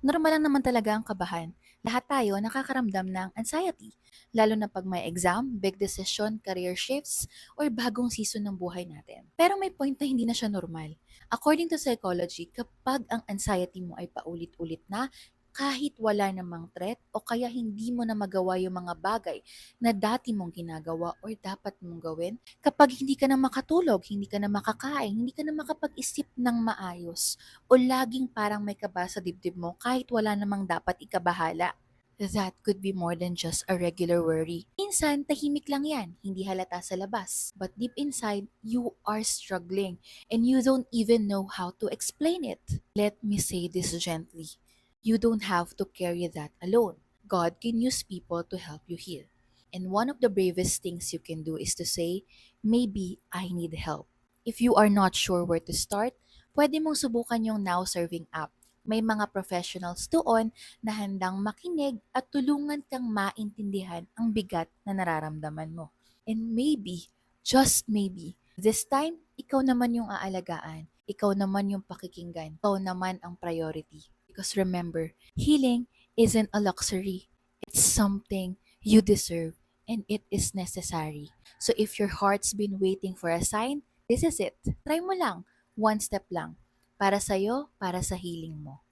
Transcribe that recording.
Normal lang naman talaga ang kabahan. Lahat tayo nakakaramdam ng anxiety, lalo na pag may exam, big decision, career shifts, or bagong season ng buhay natin. Pero may point na hindi na siya normal. According to psychology, kapag ang anxiety mo ay paulit-ulit na, kahit wala namang threat o kaya hindi mo na magawa yung mga bagay na dati mong ginagawa or dapat mong gawin, kapag hindi ka na makatulog, hindi ka na makakain, hindi ka na makapag-isip ng maayos, o laging parang may kaba sa dibdib mo kahit wala namang dapat ikabahala. That could be more than just a regular worry. Minsan, tahimik lang yan, hindi halata sa labas. But deep inside, you are struggling and you don't even know how to explain it. Let me say this gently. You don't have to carry that alone. God can use people to help you heal. And one of the bravest things you can do is to say, maybe I need help. If you are not sure where to start, pwede mong subukan yung Now Serving app. May mga professionals doon na handang makinig at tulungan kang maintindihan ang bigat na nararamdaman mo. And maybe, just maybe, this time, ikaw naman yung aalagaan. Ikaw naman yung pakikinggan. Ikaw naman ang priority. Because remember, healing isn't a luxury. It's something you deserve and it is necessary. So if your heart's been waiting for a sign, this is it. Try mo lang. One step lang. Para sa'yo, para sa healing mo.